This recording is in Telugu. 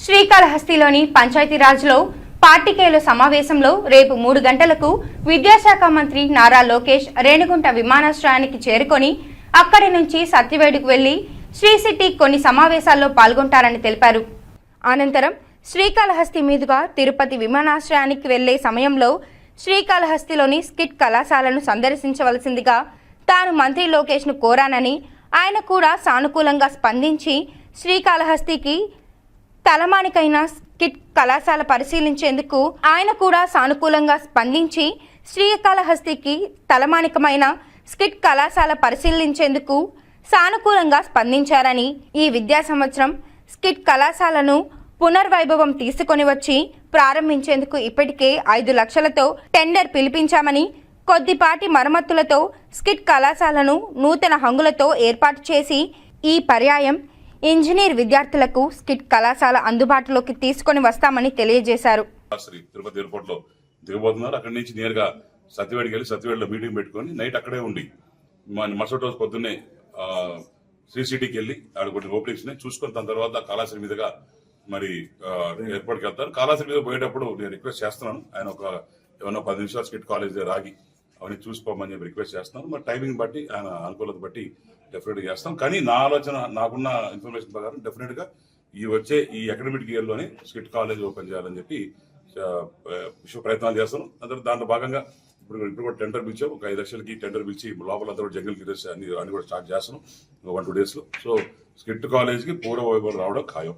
శ్రీకాళహస్తిలోని పంచాయతీరాజ్లో పార్టీకేయుల సమావేశంలో రేపు మూడు గంటలకు విద్యాశాఖ మంత్రి నారా లోకేష్ రేణుగుంట విమానాశ్రయానికి చేరుకొని అక్కడి నుంచి సత్యవేడుకు వెళ్ళి శ్రీ సిటీ కొన్ని సమావేశాల్లో పాల్గొంటారని తెలిపారు. అనంతరం శ్రీకాళహస్తి మీదుగా తిరుపతి విమానాశ్రయానికి వెళ్ళే సమయంలో శ్రీకాళహస్తిలోని స్కిట్ కళాశాలను సందర్శించవలసిందిగా తాను మంత్రి లోకేష్ను కోరానని ఆయన కూడా సానుకూలంగా స్పందించి శ్రీకాళహస్తికి తలమానికైన స్కిట్ కళాశాల పరిశీలించేందుకు ఆయన కూడా సానుకూలంగా స్పందించి శ్రీకాళహస్తికి తలమానికమైన స్కిట్ కళాశాల పరిశీలించేందుకు సానుకూలంగా స్పందించారని ఈ విద్యా సంవత్సరం స్కిట్ కళాశాలను పునర్వైభవం తీసుకొని వచ్చి ప్రారంభించేందుకు ఇప్పటికే ఐదు లక్షలతో టెండర్ పిలిపించామని కొద్దిపాటి మరమ్మతులతో స్కిట్ కళాశాలను నూతన హంగులతో ఏర్పాటు చేసి ఈ పర్యాయం ఇంజనీర్ విద్యార్థులకు స్కిట్ కళాశాల అందుబాటులోకి తీసుకొని వస్తామని తెలియజేశారు. శ్రీ తిరుపతి ఎయిర్పోర్ట్లో దిగబోతున్నారు. అక్కడి నుంచి నేరుగా సత్యవేడికి వెళ్ళి సత్యవేడిలో మీటింగ్ పెట్టుకొని నైట్ అక్కడే ఉండి మన మరుసటి రోజు పొద్దున్నే శ్రీ సిటీకి వెళ్ళి ఆడ కొన్ని ఓపెనింగ్స్ చూసుకుని చూసుకొని దాని తర్వాత కళాశ్రీ మీదుగా మరి ఆ, ఎయిర్పోర్ట్కి వెళ్తారు. కళాశ్రీ మీద పోయేటప్పుడు నేను రిక్వెస్ట్ చేస్తున్నాను. ఆయన ఒక ఏమన్నా పది నిమిషాలు స్కిట్ కాలేజ్ దగ్గర ఆగి అవన్నీ చూసుకోమని చెప్పి రిక్వెస్ట్ చేస్తున్నాను. మరి టైమింగ్ బట్టి ఆయన అనుకూలత బట్టి డెఫినెట్గా చేస్తాం. కానీ నా ఆలోచన నాకున్న ఇన్ఫర్మేషన్ ప్రకారం డెఫినెట్గా ఈ వచ్చే ఈ అకాడమిక్ ఇయర్లోనే స్కిట్ కాలేజ్ ఓపెన్ చేయాలని చెప్పి ప్రయత్నాలు చేస్తాను. అందరూ దాంట్లో భాగంగా ఇప్పుడు ఇప్పుడు కూడా టెండర్ పిలిచాం. ఒక ఐదు లక్షలకి టెండర్ పిలిచి లోపల అందరూ జంగిల్ గిరేస్ అన్ని అన్ని కూడా స్టార్ట్ చేస్తున్నాం వన్ టూ డేస్లో సో స్కిట్ కాలేజ్కి పూర్వ వైభవం రావడం ఖాయం.